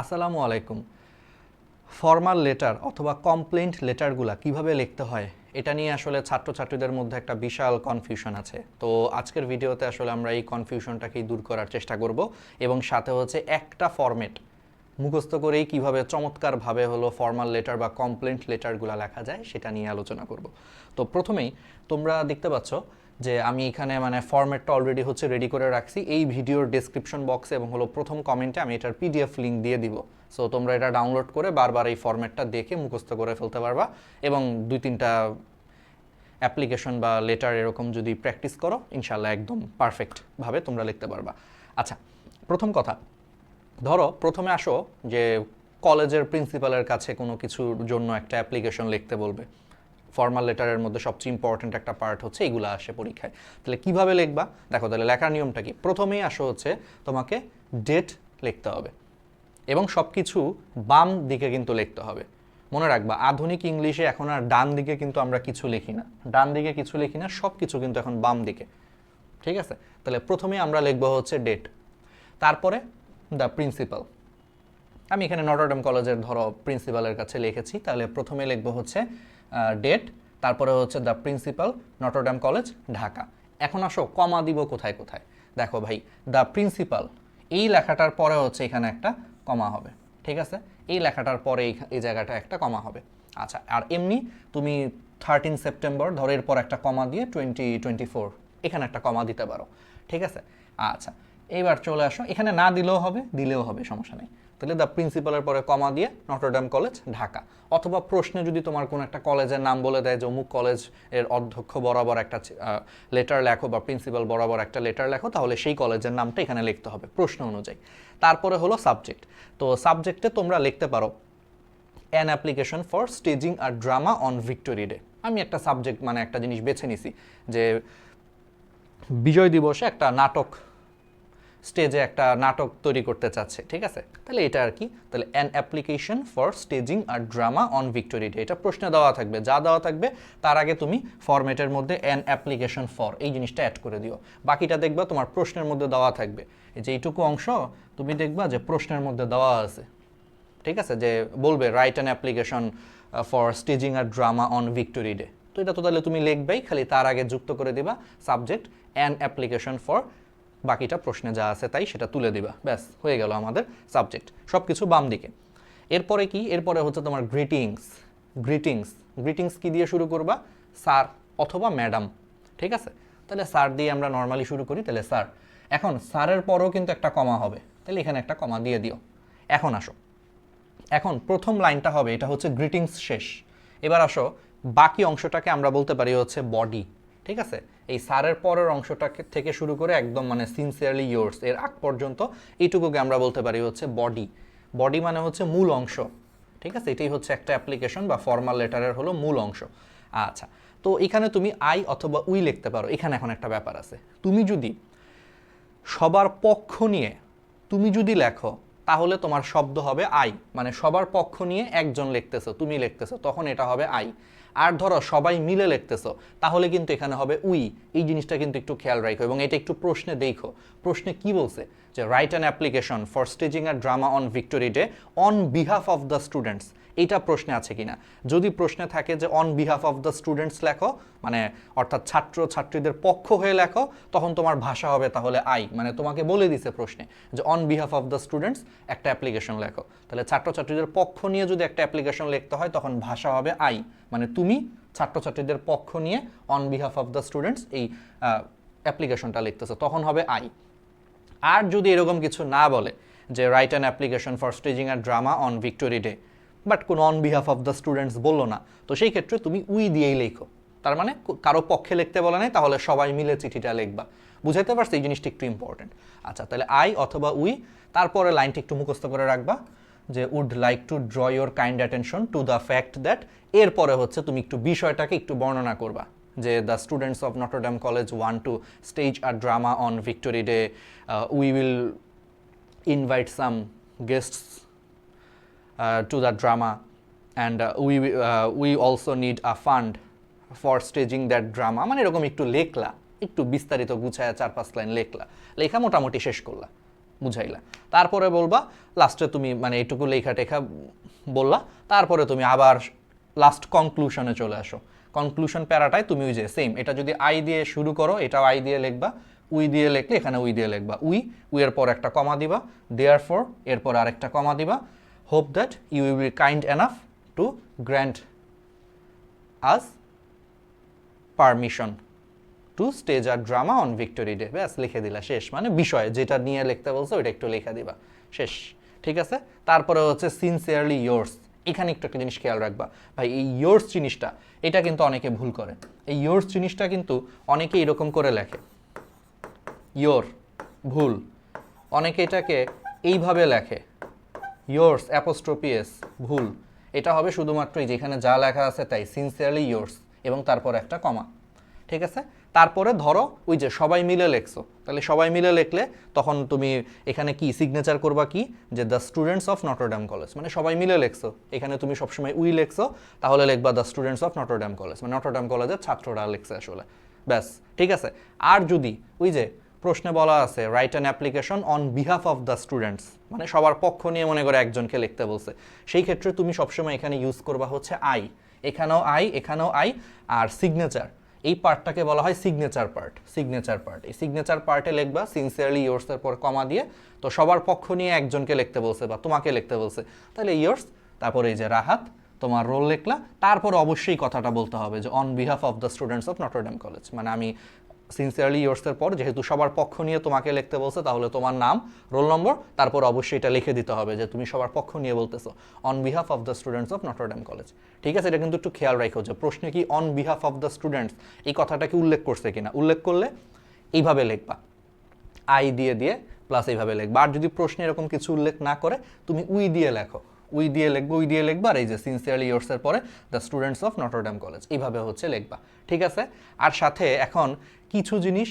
আসসালামু আলাইকুম। Formal letter অথবা কমপ্লেন্ট লেটারগুলা কীভাবে লিখতে হয়, এটা নিয়ে আসলে ছাত্রছাত্রীদের মধ্যে একটা বিশাল কনফিউশন আছে। তো আজকের ভিডিওতে আসলে আমরা এই কনফিউশনটাকেই দূর করার চেষ্টা করব এবং সাথে হচ্ছে একটা ফরম্যাট মুখস্থ করেই কীভাবে চমৎকারভাবে হলো ফর্মাল লেটার বা কমপ্লেন্ট লেটারগুলো লেখা যায়, সেটা নিয়ে আলোচনা করব। তো প্রথমেই তোমরা দেখতে পাচ্ছ যে আমি এখানে মানে ফরম্যাটটা অলরেডি হচ্ছে রেডি করে রাখছি। এই ভিডিওর ডেসক্রিপশন বক্সে এবং হলো প্রথম কমেন্টে আমি এটার পিডিএফ লিঙ্ক দিয়ে দিব। সো তোমরা এটা ডাউনলোড করে বারবার এই ফরম্যাটটা দেখে মুখস্থ করে ফেলতে পারবা এবং দুই তিনটা অ্যাপ্লিকেশন বা লেটার এরকম যদি প্র্যাকটিস করো ইনশাল্লাহ একদম পারফেক্টভাবে তোমরা লিখতে পারবা। আচ্ছা প্রথম কথা, ধরো প্রথমে আসো যে কলেজের প্রিন্সিপালের কাছে কোনো কিছুর জন্য একটা অ্যাপ্লিকেশন লিখতে বলবে। ফর্মাল লেটারের মধ্যে সবচেয়ে ইম্পর্ট্যান্ট একটা পার্ট হচ্ছে এগুলো আসে পরীক্ষায়। তাহলে কীভাবে লিখবা? দেখো তাহলে লেখার নিয়মটা কি? প্রথমেই আসো হচ্ছে তোমাকে ডেট লিখতে হবে এবং সব কিছু বাম দিকে কিন্তু লিখতে হবে। মনে রাখবা, আধুনিক ইংলিশে এখন আর ডান দিকে কিন্তু আমরা কিছু লিখি না। ডান দিকে কিছু লিখি না সব কিছু কিন্তু এখন বাম দিকে। ঠিক আছে? তাহলে প্রথমে আমরা লিখব হচ্ছে ডেট তারপরে দ্য প্রিন্সিপাল আমি এখানে নটরডেম কলেজের ধরো প্রিন্সিপালের কাছে লিখেছি। তাহলে প্রথমে লিখব হচ্ছে ডেট তারপরে হচ্ছে the principal Notre Dame college Dhaka. এখন আসো কমা দিব কোথায় কোথায়? দেখো ভাই দ্য প্রিন্সিপাল এই লেখাটার পরে হচ্ছে এখানে একটা কমা হবে, ঠিক আছে? এই লেখাটার পরে এই জায়গাটা একটা কমা হবে। আচ্ছা আর এমনি তুমি থার্টিন সেপ্টেম্বর ধরো এরপর একটা কমা দিয়ে টোয়েন্টি টোয়েন্টি ফোর এখানে একটা কমা দিতে পারো, ঠিক আছে? আচ্ছা এইবার চলে আসো, এখানে না দিলেও হবে দিলেও হবে, সমস্যা নেই। তাহলে দ্য প্রিন্সিপালের পরে কমা দিয়ে নটরডাম কলেজ ঢাকা। অথবা প্রশ্নে যদি তোমার কোনো একটা কলেজের নাম বলে দেয় যে অমুক কলেজের অধ্যক্ষ বরাবর একটা লেটার লেখো বা প্রিন্সিপাল বরাবর একটা লেটার লেখো, তাহলে সেই কলেজের নামটা এখানে লিখতে হবে প্রশ্ন অনুযায়ী। তারপরে হলো সাবজেক্ট তো সাবজেক্টে তোমরা লিখতে পারো an application for staging a drama on Victory Day আমি একটা সাবজেক্ট মানে একটা জিনিস বেছে নিছি যে বিজয় দিবসে একটা নাটক স্টেজে একটা নাটক তৈরি করতে চাচ্ছে, ঠিক আছে? তাহলে এটা আর কি? তাহলে an application for staging a drama on Victory Day এটা প্রশ্নে দেওয়া থাকবে, যা দেওয়া থাকবে, তার আগে তুমি ফরম্যাটের মধ্যে অ্যান অ্যাপ্লিকেশন ফর এই জিনিসটা অ্যাড করে দিও। বাকিটা দেখবা তোমার প্রশ্নের মধ্যে দেওয়া থাকবে। এই যে এইটুকু অংশ, তুমি দেখবা যে প্রশ্নের মধ্যে দেওয়া আছে, ঠিক আছে? যে বলবে right an application for staging a drama on Victory Day তো এটা তো তাহলে তুমি লিখবেই, খালি তার আগে যুক্ত করে দিবা সাবজেক্ট অ্যান অ্যাপ্লিকেশন ফর বাকিটা প্রশ্নে যা আছে তাই সেটা তুলে দিবা। ব্যাস, হয়ে গেল আমাদের সাবজেক্ট সব কিছু বাম দিকে। এরপরে কি? এরপরে হচ্ছে তোমার গ্রিটিংস গ্রিটিংস গ্রিটিংস কি দিয়ে শুরু করবা? স্যার অথবা ম্যাডাম। ঠিক আছে? তাহলে স্যার দিয়ে আমরা নর্মালি শুরু করি, তাহলে স্যার। এখন স্যারের পরেও কিন্তু একটা কমা হবে। তাহলে এখানে একটা কমা দিয়ে দিও। এখন আসো। এখন প্রথম লাইনটা হবে, এটা হচ্ছে গ্রিটিংস শেষ। এবার আসো, বাকি অংশটাকে আমরা বলতে পারি হচ্ছে বডি ঠিক আছে? এই সারের পরের অংশটাকে থেকে শুরু করে একদম মানে সিনসিয়ারলি ইয়োর্স এর আগ পর্যন্ত এইটুকুকে আমরা বলতে পারি হচ্ছে বডি বডি মানে হচ্ছে মূল অংশ। ঠিক আছে? এটাই হচ্ছে একটা অ্যাপ্লিকেশন বা ফর্মাল লেটারের হলো মূল অংশ। আচ্ছা তো এখানে তুমি আই অথবা উই লিখতে পারো। এখানে এখন একটা ব্যাপার আছে। তুমি যদি সবার পক্ষ নিয়ে, তুমি যদি লেখো তাহলে তোমার শব্দ হবে আই। মানে সবার পক্ষ নিয়ে একজন লিখতেছো, তুমি লিখতেছো, তখন এটা হবে আই। আর ধরো সবাই মিলে লিখতেছো, তাহলে কিন্তু এখানে হবে উই। এই জিনিসটা কিন্তু একটু খেয়াল রাখো এবং এটা একটু প্রশ্নে দেখো। প্রশ্নে কি বলছে? যে right an application for staging a drama on Victory Day on behalf of the students এইটা প্রশ্নে আছে কিনা? যদি প্রশ্নে থাকে যে on behalf of the students লেখো মানে অর্থাৎ ছাত্র ছাত্রীদের পক্ষ হয়ে লেখো, তখন তোমার ভাষা হবে তাহলে আই মানে তোমাকে বলে দিছে প্রশ্নে যে on behalf of the students একটা অ্যাপ্লিকেশন লেখো। তাহলে ছাত্রছাত্রীদের পক্ষ নিয়ে যদি একটা অ্যাপ্লিকেশন লিখতে হয়, তখন ভাষা হবে আই মানে তুমি ছাত্রছাত্রীদের পক্ষ নিয়ে on behalf of the students এই অ্যাপ্লিকেশনটা লিখতেছো, তখন হবে আই আর যদি এরকম কিছু না বলে যে right an application for staging a drama on Victory Day but কোনো on behalf of the students বলল না। তো সেই ক্ষেত্রে তুমি উই দিয়েই লেখো। তার মানে কারও পক্ষে লিখতে বলে নাই, তাহলে সবাই মিলে চিঠিটা লিখবা। বুঝাইতে পারছি এই জিনিসটি একটু ইম্পর্টেন্ট আচ্ছা তাহলে আই অথবা উই, তারপরে লাইনটি একটু মুখস্থ করে রাখবা যে would like to draw your kind attention to the fact that এরপরে হচ্ছে তুমি একটু বিষয়টাকে একটু বর্ণনা করবা। যে the students of Notre Dame college want to stage a drama on Victory Day we will invite some guests to the drama. And uh, we uh, we also need a fund for staging that drama. মানে এরকম একটু লেখলা একটু বিস্তারিত গুছায় চার পাঁচ line লেখলা। লেখা মোটামুটি শেষ করলা বুঝাইলা। তারপরে বলবা লাস্টে তুমি মানে এইটুকু লেখা টেখা বললা তারপরে তুমি আবার লাস্ট কনক্লুশনে চলে আসো। কনক্লুশন প্যারাটায় তুমি ওই যে সেম এটা যদি আই দিয়ে শুরু করো এটাও আই দিয়ে লিখবা উই দিয়ে লিখলে এখানে উই দিয়ে লিখবা। উই উই এর পর একটা কমা দিবা দেয়ার ফর এরপর আরেকটা কমা দিবা। Hope that you will be kind enough to grant us permission to stage a drama on Victory Day ব্যাস, লিখে দিলা, শেষ। মানে বিষয় যেটা নিয়ে লিখতে বলছো, ওইটা একটু লিখে দিবা। শেষ। ঠিক আছে? তারপরে হচ্ছে সিনসিয়ারলি ইয়োর্স এখানে একটু একটা জিনিস খেয়াল রাখবা। ভাই, এই ইয়োর্স জিনিসটা, এটা কিন্তু অনেকে ভুল করে। এই ইয়োর্স জিনিসটা কিন্তু অনেকে এরকম করে লেখে। ইয়োর ভুল। অনেকে এটাকে এইভাবে লেখে। ইয়োর্স অ্যাপোস্ট্রোপিএস ভুল। এটা হবে শুধুমাত্র যেখানে যা লেখা আছে তাই সিনসিয়ারলি ইয়োর্স এবং তারপর একটা কমা ঠিক আছে? তারপরে ধরো, ওই যে সবাই মিলে লেখছো। তাহলে সবাই মিলে লিখলে তখন তুমি এখানে কি সিগনেচার করবা কি? যে the students of Notre Dame college মানে সবাই মিলে লেখছো। এখানে তুমি সবসময় উই লেখছো, তাহলে লেখবা the students of Notre Dame college মানে নটরডাম কলেজের ছাত্ররা লিখছে আসলে। ব্যাস, ঠিক আছে? আর যদি, ওই যে প্রশ্নে বলা আছে right an application on behalf of the students মানে সবার পক্ষ নিয়ে মনে করে একজনকে লিখতে বলছে। সেই ক্ষেত্রে তুমি সবসময় এখানে ইউজ করবা হচ্ছে আই এখানেও আই এখানেও আই আর সিগনেচার এই পার্টটাকে বলা হয় সিগনেচার পার্ট সিগনেচার পার্ট এই সিগনেচার পার্টে লিখবা সিনসিয়ারলি ইয়োর্সের পর কমা দিয়ে, তো সবার পক্ষ নিয়ে একজনকে লিখতে বলছে বা তোমাকে লিখতে বলছে। তাহলে ইয়োর্স তারপরে এই যে রাহাত, তোমার রোল লিখলা, তারপর অবশ্যই কথাটা বলতে হবে যে on behalf of the students of Notre Dame college মানে আমি সিনসিয়ারলি ইয়ার্সের পর, যেহেতু সবার পক্ষ নিয়ে তোমাকে লিখতে বলছে, তাহলে তোমার নাম, রোল নম্বর, তারপর অবশ্যই এটা লিখে দিতে হবে যে তুমি সবার পক্ষ নিয়ে বলতেছো। On behalf of the students of Notre Dame college ঠিক আছে, এটা কিন্তু একটু খেয়াল রাখো যে প্রশ্নে কি on behalf of the students এই কথাটা কি উল্লেখ করছে কিনা? উল্লেখ করলে এইভাবে লিখবা। আই দিয়ে দিয়ে প্লাস এইভাবে লিখবা। আর যদি প্রশ্নে এরকম কিছু উল্লেখ না করে, তুমি উই দিয়ে লেখো। উই দিয়ে লিখব, উই দিয়ে লিখবা আর এই যে সিনসিয়ারলি ইয়ার্সের পরে the students of Notre Dame college এইভাবে হচ্ছে লিখবা, ঠিক আছে? আর সাথে এখন কিছু জিনিস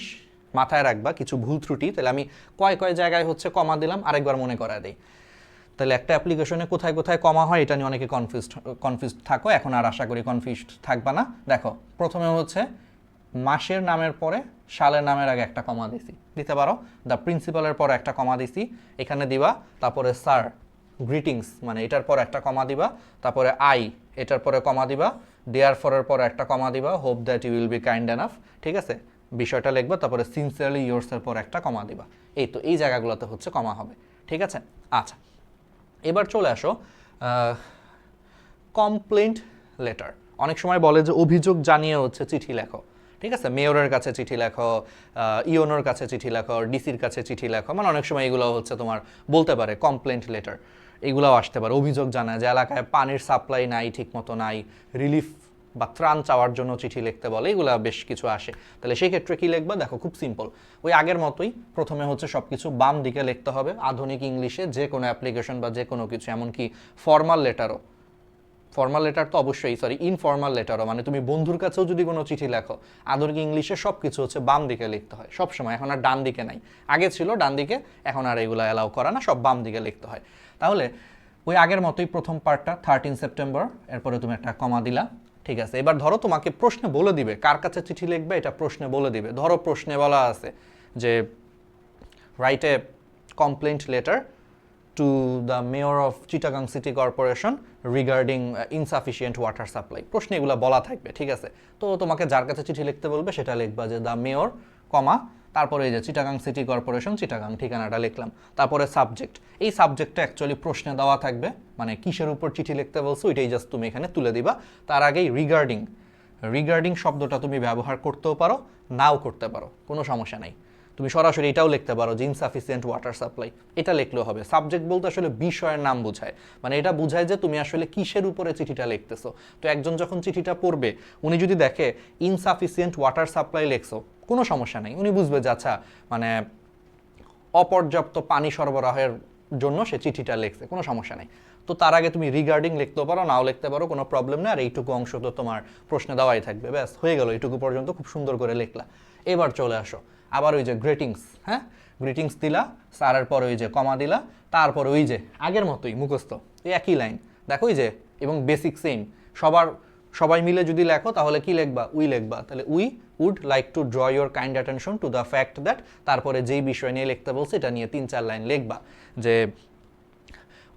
মাথায় রাখবা, কিছু ভুল ত্রুটি, তাহলে আমি কয় কয় জায়গায় হচ্ছে কমা দিলাম, আরেকবার মনে করায় দিই। তাহলে একটা অ্যাপ্লিকেশনে কোথায় কোথায় কমা হয়, এটা নিয়ে অনেকে কনফিউজড কনফিউজড থাকো, এখন আর আশা করি কনফিউজড থাকবা না। দেখো, প্রথমে হচ্ছে মাসের নামের পরে সালের নামের আগে একটা কমা দিছি, দিতে পারো? দ্য প্রিন্সিপালের পরে একটা কমা দিছি, এখানে দিবা, তারপরে স্যার গ্রিটিংস মানে এটার পর একটা কমা দিবা, তারপরে আই এটার পরে কমা দিবা দেয়ার ফরের পরে একটা কমা দিবা hope that you will be kind enough ঠিক আছে? বিষয়টা লিখবা, তারপরে সিনসিয়ারলি ইয়োর্সের পর একটা কমা দিবা। এই তো, এই জায়গাগুলোতে হচ্ছে কমা হবে, ঠিক আছে? আচ্ছা এবার চলে আসো কমপ্লেন্ট লেটার অনেক সময় বলে যে অভিযোগ জানিয়ে হচ্ছে চিঠি লেখো, ঠিক আছে? মেয়রের কাছে চিঠি লেখো ইওনোর কাছে চিঠি লেখো ডিসির কাছে চিঠি লেখো মানে অনেক সময় এগুলো হচ্ছে তোমার বলতে পারে কমপ্লেন্ট লেটার এগুলোও আসতে পারে। অভিযোগ জানায় যে এলাকায় পানির সাপ্লাই নাই ঠিক মতো নাই রিলিফ বা ত্রাণ চাওয়ার জন্য চিঠি লিখতে বলে, এগুলো বেশ কিছু আসে। তাহলে সেই ক্ষেত্রে কী লিখবা? দেখো, খুব সিম্পল ওই আগের মতোই প্রথমে হচ্ছে সব কিছু বাম দিকে লিখতে হবে। আধুনিক ইংলিশে যে কোনো অ্যাপ্লিকেশন বা যে কোনো কিছু, এমনকি ফর্মাল লেটারও ফর্মাল লেটার তো অবশ্যই সরি ইনফর্মাল লেটারও মানে তুমি বন্ধুর কাছেও যদি কোনো চিঠি লেখো আধুনিক ইংলিশে সব কিছু হচ্ছে বাম দিকে লিখতে হয়। সব সময়, এখন আর ডান দিকে নাই। আগে ছিল ডান দিকে, এখন আর এগুলো অ্যালাউ করা না, সব বাম দিকে লিখতে হয়। তাহলে, ওই আগের মতোই প্রথম পার্টটা থার্টিন সেপ্টেম্বর এরপরে তুমি একটা কমা দিলা, ঠিক আছে? এবার ধরো তোমাকে প্রশ্নে বলে দিবে, কার কাছে চিঠি লিখবে এটা প্রশ্নে বলে দিবে। ধরো প্রশ্নে বলা আছে যে right a complaint letter the mayor of Chittagong City Corporation regarding uh, insufficient water supply প্রশ্নে এগুলো বলা থাকবে ঠিক আছে? তো তোমাকে যার কাছে চিঠি লিখতে বলবে সেটা লিখবা যে দ্য মেয়র কমা তারপরে এই যে চিটাগাং সিটি কর্পোরেশন চিটাগাং ঠিকানাটা লিখলাম। তারপরে সাবজেক্ট এই সাবজেক্টটা অ্যাকচুয়ালি প্রশ্নে দেওয়া থাকবে মানে কিসের উপর চিঠি লিখতে বলছো ওইটাই জাস্ট তুমি এখানে তুলে দিবা। তার আগেই রিগার্ডিং রিগার্ডিং শব্দটা তুমি ব্যবহার করতেও পারো নাও করতে পারো কোনো সমস্যা নাই। তুমি সরাসরি এটাও লিখতে পারো, যে ইনসাফিসিয়েন্ট ওয়াটার সাপ্লাই এটা লিখলেও হবে। সাবজেক্ট বলতে আসলে বিষয়ের নাম বোঝায়। মানে এটা বোঝায় যে তুমি আসলে কিসের উপরে চিঠিটা লিখতেছো। তো একজন যখন চিঠিটা পড়বে, উনি যদি দেখে ইনসাফিসিয়েন্ট ওয়াটার সাপ্লাই লিখছো, কোনো সমস্যা নেই। উনি বুঝবে যে আচ্ছা মানে অপর্যাপ্ত পানি সরবরাহের জন্য সে চিঠিটা লিখছে, কোনো সমস্যা নেই। তো তার আগে তুমি রিগার্ডিং লিখতেও পারো, নাও লিখতে পারো, কোনো প্রবলেম নেই। আর এইটুকু অংশ তো তোমার প্রশ্নে দেওয়াই থাকবে। ব্যাস, হয়ে গেল। এইটুকু পর্যন্ত খুব সুন্দর করে লিখলা। এবার চলে আসো। আবার ওই যে গ্রেটিংস হ্যাঁ? গ্রিটিংস দিলা স্যারের পর ওই যে কমা দিলা তারপর ওই যে আগের মতোই মুখস্থ এই একই লাইন দেখো ওই যে এবং বেসিক সেম সবার সবাই মিলে যদি লেখো তাহলে কি লিখবা? উই লিখবা। তাহলে we would like to draw your kind attention to the fact that তারপরে যেই বিষয় নিয়ে লিখতে বলছে এটা নিয়ে তিন চার লাইন লিখবা। যে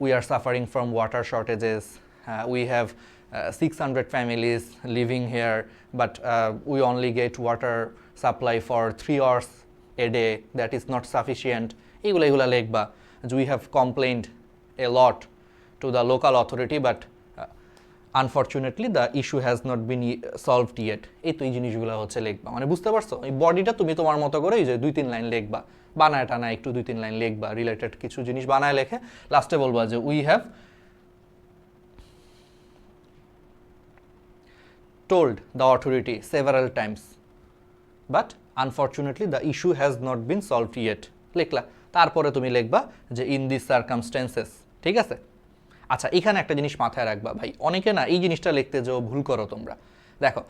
we are suffering from water we have uh, 600 families living here, but uh, we only get water supply for three hours a day. That is not sufficient. এগুলো এগুলো লিখবা we have complained a lot to the local authority, but uh, unfortunately the issue has not been ye- solved yet. এই তো এই জিনিসগুলো হচ্ছে লিখবা মানে বুঝতে পারছ এই বডিটা তুমি তোমার মতো করে এই যে দুই তিন লাইন লিখবা বানায় টানা একটু দুই তিন লাইন লিখবা রিলেটেড কিছু জিনিস বানায় লেখে লাস্টে বলবা যে we have told the authority several times. But unfortunately, the issue has not been solved yet. লিখলা। তারপরে তুমি লিখবা যে ইন দিস সার্কামস্টেন্সেস ঠিক আছে? আচ্ছা এখানে একটা জিনিস মাথায় রাখবা ভাই। অনেকে না, এই জিনিসটা লিখতে যাও ভুল করো তোমরা। দেখো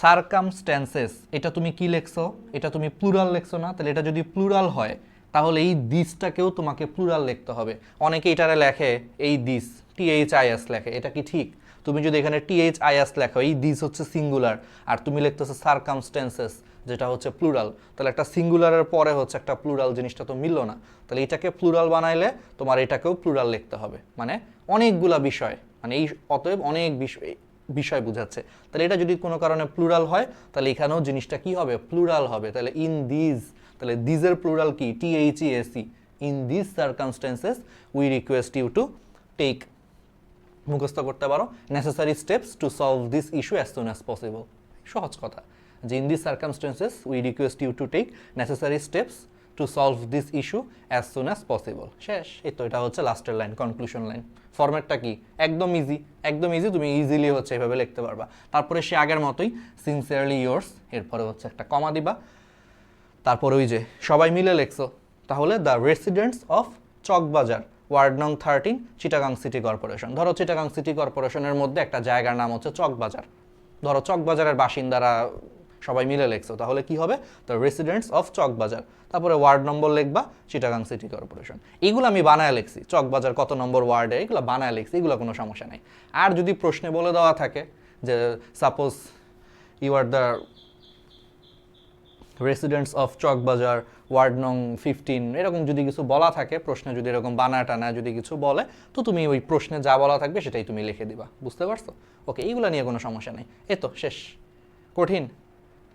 সার্কামস্ট্যান্সেস এটা তুমি কি লেখছো? এটা তুমি প্লুরাল লেখছো না? তাহলে এটা যদি প্লুরাল হয়, তাহলে এই দিসটাকেও তোমাকে প্লুরাল লিখতে হবে। অনেকে এটারে লেখে, এই দিস টিএইচ আইএস লেখে। এটা কি ঠিক? তুমি যদি এখানে টিএইচ আইএস লেখো, এই দিস হচ্ছে সিঙ্গুলার আর তুমি লিখতেছো সার্কামস্টেন্সেস যেটা হচ্ছে প্লুরাল তাহলে একটা সিঙ্গুলারের পরে হচ্ছে একটা প্লুরাল জিনিসটা তো মিললো না। তাহলে এটাকে প্লুরাল বানাইলে তোমার এটাকেও প্লুরাল লিখতে হবে। মানে অনেকগুলা বিষয় মানে এই অতএব অনেক বিষয় বিষয় বোঝাচ্ছে। তাহলে এটা যদি কোনো কারণে প্লুরাল হয়, তাহলে এখানেও জিনিসটা কি হবে? প্লুরাল হবে। তাহলে ইন দিজ তাহলে দিজের প্লুরাল কি? T H E S E in this circumstances we request you to take মুখস্থ করতে পারো। Necessary steps to solve this issue as soon as possible সহজ কথা। যে in this circumstances we request you to take necessary steps to solve this issue as soon as possible শেষ। এই তো এটা হচ্ছে লাস্টের লাইন কনক্লুশন লাইন। ফরম্যাটটা কি? একদম ইজি একদম ইজি তুমি ইজিলি হচ্ছে এভাবে লিখতে পারবা। তারপরে সে আগের মতোই সিনসিয়ারলি ইয়োর্স এরপরে হচ্ছে একটা কমা দিবা। তারপরে ওই যে, সবাই মিলে লেখছো। তাহলে the residents of Chawkbazar. Ward নং থার্টিন, চিটাগাং সিটি কর্পোরেশন। ধরো চিটাগাং সিটি কর্পোরেশনের মধ্যে একটা জায়গার নাম হচ্ছে চকবাজার। ধরো চকবাজারের বাসিন্দারা সবাই মিলে লেখছো, তাহলে কি হবে? The residents of Chawkbazar. তারপরে ওয়ার্ড নম্বর লিখবা, চিটাগাং সিটি কর্পোরেশন। এগুলো আমি বানায় লিখছি। চকবাজার কত নম্বর ওয়ার্ডে, এগুলো বানায় লিখছি, এগুলো কোনো সমস্যা নেই। আর যদি প্রশ্নে বলে দেওয়া থাকে যে suppose you are the residents of Chawkbazar ward নং ফিফটিন এরকম যদি কিছু বলা থাকে, প্রশ্নে যদি এরকম বানা টানা যদি কিছু বলে, তো তুমি ওই প্রশ্নে যা বলা থাকবে সেটাই তুমি লিখে দিবা। বুঝতে পারছ? ওকে এইগুলো নিয়ে কোনো সমস্যা নেই। এ তো, শেষ। কঠিন।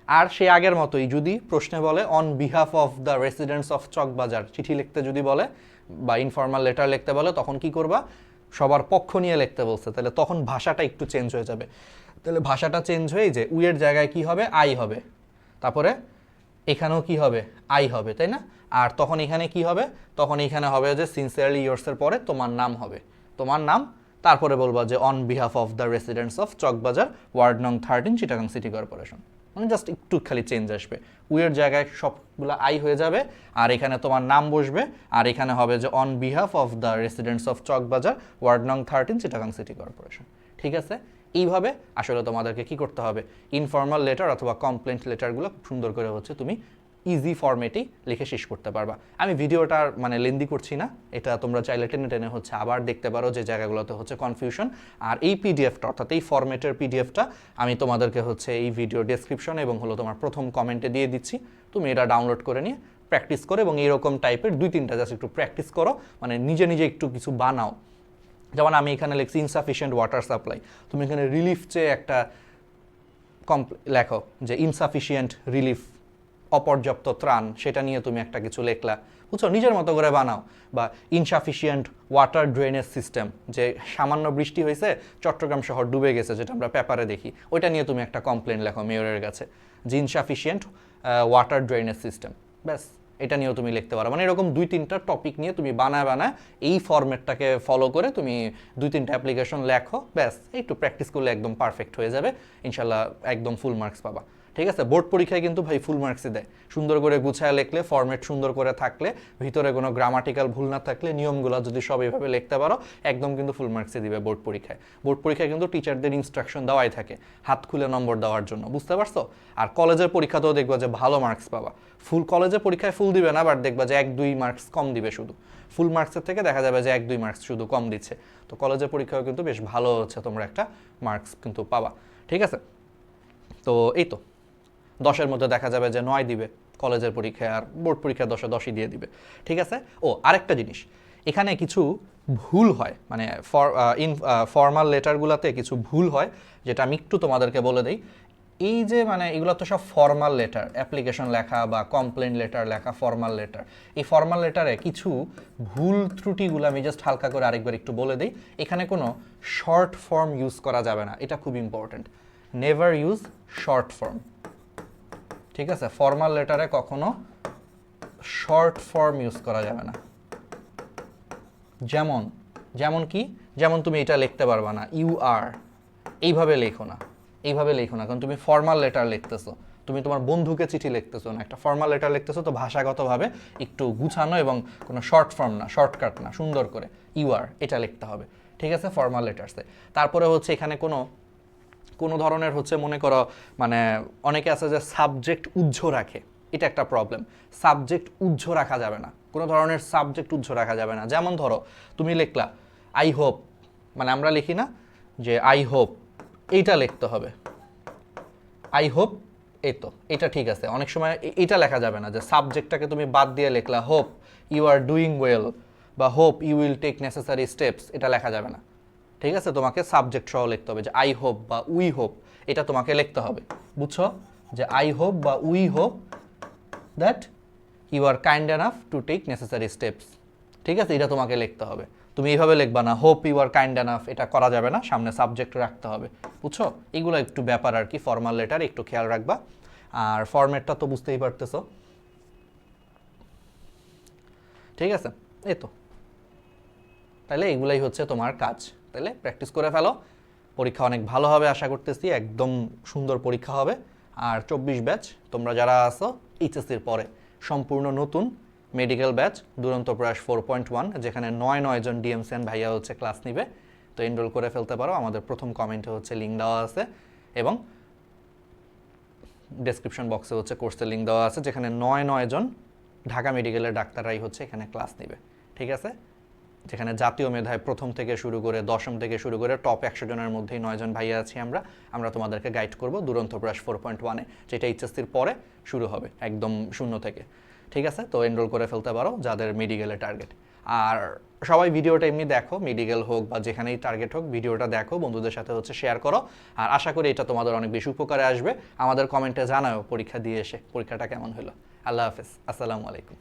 আর সে আগের মতোই যদি প্রশ্নে বলে on behalf of the residents of Chawkbazar চিঠি লিখতে যদি বলে, বা ইনফর্মাল লেটার লিখতে বলে, তখন কি করবা? সবার পক্ষ নিয়ে লিখতে বলছে। তাহলে তখন ভাষাটা একটু চেঞ্জ হয়ে যাবে। তাহলে ভাষাটা চেঞ্জ হয়ে যে উয়ের জায়গায় কি হবে? আই হবে। তারপরে এখানেও কি হবে? আই হবে, তাই না? আর তখন এখানে কি হবে? তখন এখানে হবে যে সিনসিয়ারলি ইয়ার্সের পরে তোমার নাম হবে। তোমার নাম, তারপরে বলবা যে on behalf of the residents of Chawkbazar, ward নং থার্টিন চিটাগাং সিটি কর্পোরেশন মানে জাস্ট একটু খালি চেঞ্জ আসবে। উইয়ের জায়গায় সবগুলো আই হয়ে যাবে, আর এখানে তোমার নাম বসবে, আর এখানে হবে যে on behalf of the residents of Chawkbazar, ward নং থার্টিন চিটাগাং সিটি কর্পোরেশন ঠিক আছে? এইভাবে আসলে তোমাদেরকে কি করতে হবে? ইনফর্মাল লেটার অথবা কমপ্লেন্ট লেটারগুলো সুন্দর করে হচ্ছে তুমি ইজি ফর্মেটেই লিখে শেষ করতে পারবা। আমি ভিডিওটার মানে লেন্দি করছি না। এটা তোমরা চাইলে টেনে টেনে হচ্ছে আবার দেখতে পারো যে জায়গাগুলোতে হচ্ছে কনফিউশন আর এই পিডিএফটা অর্থাৎ এই ফর্মেটের পিডিএফটা আমি তোমাদেরকে হচ্ছে এই ভিডিও ডেসক্রিপশন এবং হলো তোমার প্রথম কমেন্টে দিয়ে দিচ্ছি। তুমি এটা ডাউনলোড করে নিয়ে প্র্যাকটিস করো এবং এরকম টাইপের দুই তিনটা জাস্ট একটু প্র্যাকটিস করো। মানে নিজে নিজে একটু কিছু বানাও। যেমন আমি এখানে লিখছি ইনসাফিসিয়েন্ট ওয়াটার সাপ্লাই তুমি এখানে রিলিফ চেয়ে একটা কমপ্ল লেখো যে ইনসাফিসিয়েন্ট রিলিফ অপর্যাপ্ত ত্রাণ, সেটা নিয়ে তুমি একটা কিছু লেখলা। বুঝছ? নিজের মতো করে বানাও। বা ইনসাফিসিয়েন্ট ওয়াটার ড্রেনেজ সিস্টেম যে সামান্য বৃষ্টি হয়েছে, চট্টগ্রাম শহর ডুবে গেছে, যেটা আমরা পেপারে দেখি। ওইটা নিয়ে তুমি একটা কমপ্লেন লেখো মেয়রের কাছে, যে ইনসাফিসিয়েন্ট ওয়াটার ড্রেনেজ সিস্টেম ব্যাস। এটা নিয়েও তুমি লিখতে পারো। মানে এরকম দুই তিনটা টপিক নিয়ে তুমি বানায় বানায় এই ফর্মেটটাকে ফলো করে তুমি দুই তিনটা অ্যাপ্লিকেশন লেখো, ব্যাস একটু প্র্যাকটিস করলে একদম পারফেক্ট হয়ে যাবে। ইনশাল্লাহ একদম ফুল মার্কস পাবা। ঠিক আছে? বোর্ড পরীক্ষায় কিন্তু ভাই ফুল মার্কসই দেয়। সুন্দর করে গুছায় লিখলে ফরম্যাট সুন্দর করে থাকলে, ভিতরে কোনো গ্রামাটিক্যাল ভুল না থাকলে, নিয়মগুলো যদি সব এইভাবে লিখতে পারো, একদম কিন্তু ফুল মার্কসই দিবে বোর্ড পরীক্ষায়। বোর্ড পরীক্ষায় কিন্তু টিচারদের ইনস্ট্রাকশন দেওয়াই থাকে, হাত খুলে নম্বর দেওয়ার জন্য। বুঝতে পারছ? আর কলেজের পরীক্ষাতেও দেখবা যে ভালো মার্কস পাবা। ফুল কলেজের পরীক্ষায় ফুল দিবে না বাট দেখবা যে এক দুই মার্কস কম দিবে শুধু। ফুল মার্কসের থেকে দেখা যাবে যে এক দুই মার্কস শুধু কম দিচ্ছে। তো কলেজের পরীক্ষাও কিন্তু বেশ ভালো হচ্ছে, তোমরা একটা মার্কস কিন্তু পাবা। ঠিক আছে? তো এই তো। দশের মধ্যে দেখা যাবে যে নয় দিবে কলেজের পরীক্ষায় আর বোর্ড পরীক্ষা দশে দশই দিয়ে দিবে। ঠিক আছে? ও, আরেকটা জিনিস। এখানে কিছু ভুল হয় মানে ইন ফর্মাল লেটারগুলোতে কিছু ভুল হয়, যেটা আমি একটু তোমাদেরকে বলে দিই। এই যে মানে এগুলো তো সব ফর্মাল লেটার অ্যাপ্লিকেশন লেখা বা কমপ্লেন লেটার লেখা ফর্মাল লেটার এই ফর্মাল লেটারে কিছু ভুল ত্রুটিগুলো আমি জাস্ট হালকা করে আরেকবার একটু বলে দিই। এখানে কোনো শর্ট ফর্ম ইউজ করা যাবে না, এটা খুব important never use short form ঠিক আছে? ফর্মাল লেটারে কখনো শর্ট ফর্ম ইউজ করা যাবে না। যেমন যেমন কি? যেমন তুমি এটা লিখতে পারবা না। ইউ আর এইভাবে লেখো না। এইভাবে লেখো না। কারণ তুমি ফর্মাল লেটার লিখতেছো। তুমি তোমার বন্ধুকে চিঠি লিখতেছো না। একটা ফর্মাল লেটার লিখতেছো তো ভাষাগতভাবে একটু গুছানো এবং কোনো শর্ট ফর্ম না শর্টকাট না, সুন্দর করে। ইউ আর এটা লিখতে হবে। ঠিক আছে? ফর্মাল লেটার্সে তারপরে হচ্ছে এখানে কোনো কোনো ধরনের হচ্ছে মনে করো মানে অনেকে আছে যে সাবজেক্ট উজ্জ রাখে, এটা একটা প্রবলেম সাবজেক্ট উজ্জ রাখা যাবে না। কোনো ধরনের সাবজেক্ট উজ্জ রাখা যাবে না। যেমন ধরো, তুমি লিখলা আই হোপ মানে আমরা লিখি না, যে আই হোপ এইটা লিখতে হবে। আই হোপ এই তো, এটা ঠিক আছে। অনেক সময় এটা লেখা যাবে না, যে সাবজেক্টটাকে তুমি বাদ দিয়ে লিখলা hope you are doing well বা hope you will take necessary steps এটা লেখা যাবে না। ঠিক আছে? তোমাকে সাবজেক্ট সহ লিখতে হবে যে আই হোপ বা উই হোপ এটা তোমাকে লিখতে হবে। বুঝছ? যে আই হোপ বা we hope that you are kind enough to take necessary steps ঠিক আছে? এটা তোমাকে লিখতে হবে। তুমি এইভাবে লিখবা না hope you are kind enough এটা করা যাবে না, সামনে সাবজেক্ট রাখতে হবে। বুঝছ? এগুলো একটু ব্যাপার আর কি ফর্মাল লেটার একটু খেয়াল রাখবা। আর ফরম্যাটটা তো বুঝতেই পারতেছো। ঠিক আছে? এই তো। তাহলে এগুলাই হচ্ছে তোমার কাজ। তাহলে প্র্যাকটিস করে ফেলো। পরীক্ষা অনেক ভালো হবে, আশা করতেছি। একদম সুন্দর পরীক্ষা হবে। আর চব্বিশ ব্যাচ তোমরা যারা আসো এইচএসসির পরে। সম্পূর্ণ নতুন মেডিকেল ব্যাচ দুরন্ত প্রয়াস ফোর পয়েন্ট ওয়ান যেখানে নয় নয় জন ডিএমসিএন ভাইয়া হচ্ছে ক্লাস নিবে। তো এনরোল করে ফেলতে পারো। আমাদের প্রথম কমেন্টে হচ্ছে লিঙ্ক দেওয়া আছে এবং ডেসক্রিপশন বক্সে হচ্ছে কোর্সের লিঙ্ক দেওয়া আছে, যেখানে নয় নয় জন ঢাকা মেডিকেলের ডাক্তাররাই হচ্ছে এখানে ক্লাস নেবে। ঠিক আছে? যেখানে জাতীয় মেধায় প্রথম থেকে শুরু করে দশম থেকে শুরু করে টপ একশো জনের মধ্যেই নয়জন ভাইয়া আছি আমরা। আমরা তোমাদেরকে গাইড করব দুরন্ত প্রয়াস ফোর পয়েন্ট ওয়ানে যেটা এইচএসসির পরে শুরু হবে, একদম শূন্য থেকে। ঠিক আছে? তো এনরোল করে ফেলতে পারো যাদের মেডিকেলের টার্গেট আর সবাই ভিডিওটা এমনি দেখো মেডিকেল হোক বা যেখানেই টার্গেট হোক, ভিডিওটা দেখো, বন্ধুদের সাথে হচ্ছে শেয়ার করো। আর আশা করি এটা তোমাদের অনেক বেশি উপকারে আসবে। আমাদের কমেন্টে জানাও পরীক্ষা দিয়ে এসে, পরীক্ষাটা কেমন হলো। আল্লাহ হাফেজ। আসসালামু আলাইকুম।